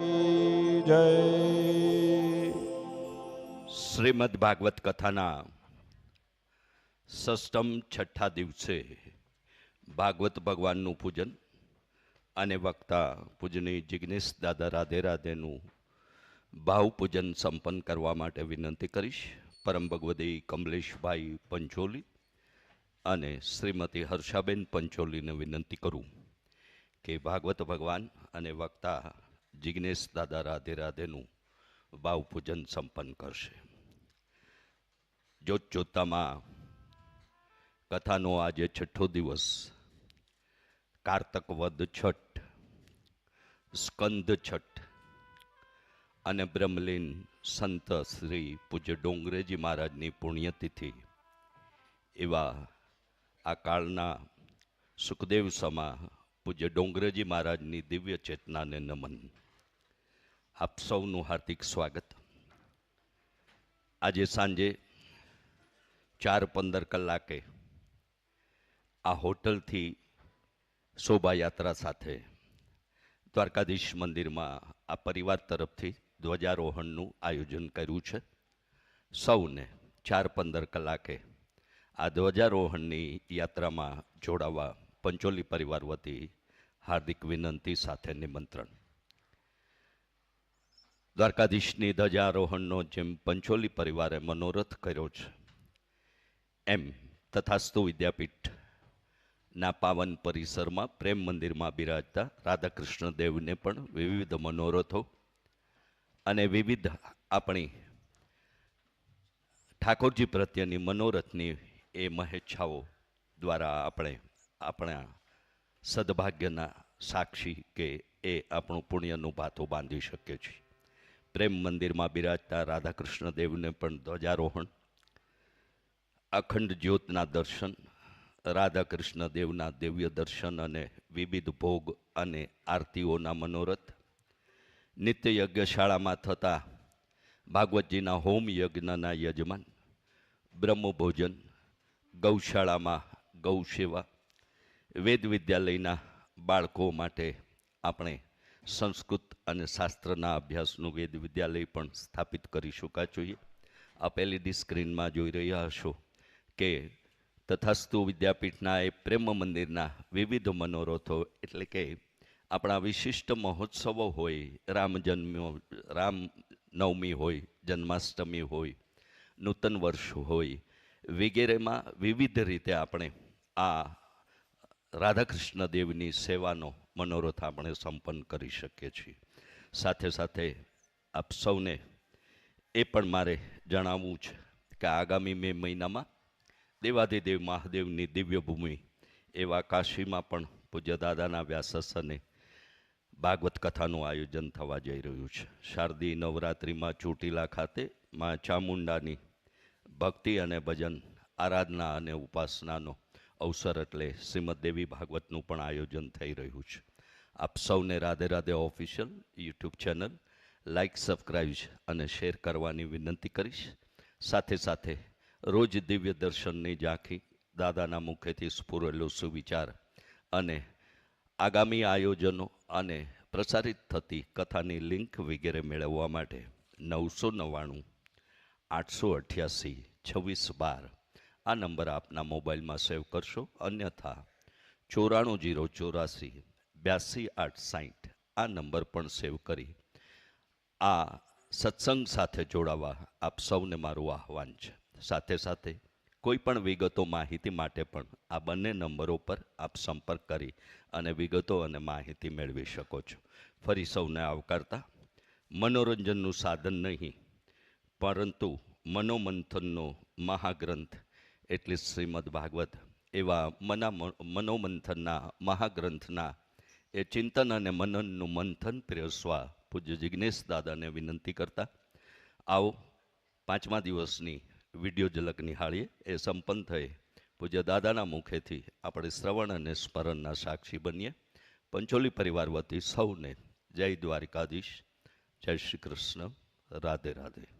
કી જય શ્રીમદ ભાગવત કથાના સષ્ટમ છઠ્ઠા દિવસે ભાગવત ભગવાનનું પૂજન અને વક્તા પૂજની જિજ્ઞેશ દાદા રાધે રાધેનું ભાવ પૂજન સંપન્ન કરવા માટે વિનંતી કરીશ. પરમ ભગવદી કમલેશભાઈ પંચોલી અને શ્રીમતી હર્ષાબેન પંચોલીને વિનંતી કરું કે ભાગવત ભગવાન અને વક્તા જિજ્ઞેશ દાદા રાધે રાધેનું ભાવ સંપન્ન કરશે. જોત જોતામાં કથાનો આજે છઠ્ઠો દિવસ. કારતક છઠ, સ્કંદ છઠ અને બ્રહ્મલીન સંત શ્રી પૂજ્ય ડોંગરેજી મહારાજની પુણ્યતિથિ. એવા આ કાળના સુખદેવ સમા પૂજ્ય ડોંગરેજી મહારાજની દિવ્ય ચેતનાને નમન. આપ સૌનું હાર્દિક સ્વાગત. આજે સાંજે ચાર પંદર કલાકે આ હોટલથી શોભાયાત્રા સાથે દ્વારકાધીશ મંદિરમાં આ પરિવાર તરફથી ધ્વજારોહણનું આયોજન કર્યું છે. સૌને ચાર પંદર કલાકે આ ધ્વજારોહણની યાત્રામાં જોડાવા પંચોલી પરિવાર વતી હાર્દિક વિનંતી સાથે નિમંત્રણ. દ્વારકાધીશની ધ્વજારોહણનો જેમ પંચોલી પરિવારે મનોરથ કર્યો છે. એમ તથાસ્તુ વિદ્યાપીઠના પાવન પરિસરમાં પ્રેમ મંદિરમાં બિરાજતા રાધાકૃષ્ણ દેવને પણ વિવિધ મનોરથો અને વિવિધ આપણી ઠાકોરજી પ્રત્યેની મનોરથની એ મહેચ્છાઓ દ્વારા આપણે આપણા સદભાગ્યના સાક્ષી કે એ આપણું પુણ્યનું ભાથું બાંધી શકીએ છીએ. પ્રેમ મંદિરમાં બિરાજતા રાધાકૃષ્ણ દેવને પણ ધ્વજારોહણ, અખંડ જ્યોતના દર્શન રાધા કૃષ્ણ દેવના દિવ્ય દર્શન અને વિવિધ ભોગ અને આરતીઓના મનોરથ, નિત્ય યજ્ઞશાળામાં થતા ભાગવતજીના હોમ યજ્ઞના યજમાન, બ્રહ્મભોજન, ગૌશાળામાં ગૌસેવા, વેદ વિદ્યાલયના બાળકો માટે આપણે સંસ્કૃત અને શાસ્ત્રના અભ્યાસનું વેદ વિદ્યાલય પણ સ્થાપિત કરી શકા જોઈએ. આપ એલઈડી સ્ક્રીનમાં જોઈ રહ્યા હશો કે તથાસ્તુ વિદ્યાપીઠના એ પ્રેમ મંદિરના વિવિધ મનોરથો એટલે કે આપણા વિશિષ્ટ મહોત્સવો હોય, રામ જન્મ રામ નવમી હોય, જન્માષ્ટમી હોય, નૂતન વર્ષ હોય, વગેરેમાં વિવિધ રીતે આપણે આ રાધાકૃષ્ણ દેવની સેવાનો મનોરથ આપણે સંપન્ન કરી શકીએ છીએ. સાથે સાથે આપ સૌને એ પણ મારે જણાવવું છે કે આગામી મે મહિનામાં દેવાધિદેવ મહાદેવની દિવ્ય ભૂમિ એવા કાશીમાં પણ પૂજ્ય દાદાના વ્યાસસને ભાગવત કથાનું આયોજન થવા જઈ રહ્યું છે. શારદી નવરાત્રિમાં ચોટીલા ખાતે મા ચામુંડાની ભક્તિ અને ભજન, આરાધના અને ઉપાસનાનો અવસર એટલે શ્રીમદ દેવી ભાગવતનું પણ આયોજન થઈ રહ્યું છે. આપ સૌને Radhe Radhe official YouTube channel like subscribe અને શેર કરવાની વિનંતી કરીશ. સાથે સાથે રોજ દિવ્ય દર્શનની ઝાંખી દાદાના મુખેથી સ્ફુરેલો સુવિચાર અને આગામી આયોજનો અને પ્રસારિત થતી કથાની લિંક વગેરે મેળવવા માટે નવસો નવ્વાણું, આઠસો અઠ્યાસી, છવ્વીસ બાર આ નંબર આપના મોબાઈલમાં સેવ કરશો. અન્યથા ચોરાણું જીરો ચોરાસી બ્યાસી આઠ સાઠ આ નંબર પણ સેવ કરી આ સત્સંગ સાથે જોડાવા આપ સૌને મારું આહવાન છે. સાથે સાથે કોઈ પણ વિગતો માહિતી માટે પણ આ બંને નંબરો પર આપ સંપર્ક કરી અને વિગતો અને માહિતી મેળવી શકો છો. ફરી સૌને આવકારતા મનોરંજનનું સાધન નહીં, પરંતુ મનોમંથનનો મહાગ્રંથ એટલે શ્રીમદ ભાગવત એવા મના મનોમંથનના મહાગ્રંથના એ ચિંતન અને મનનનું મંથન પ્રેરસવા પૂજ્ય જિજ્ઞેશ દાદાને વિનંતી કરતા. આવો પાંચમા દિવસની વીડિયો ઝલક નિહાળીએ. એ સંપન્ન થઈ પૂજ્ય દાદાના મુખેથી આપણે શ્રવણ અને સ્મરણના સાક્ષી બનીએ. પંચોલી પરિવાર વતી સૌને જય દ્વારિકાધીશ. જય શ્રી કૃષ્ણ. રાધે રાધે.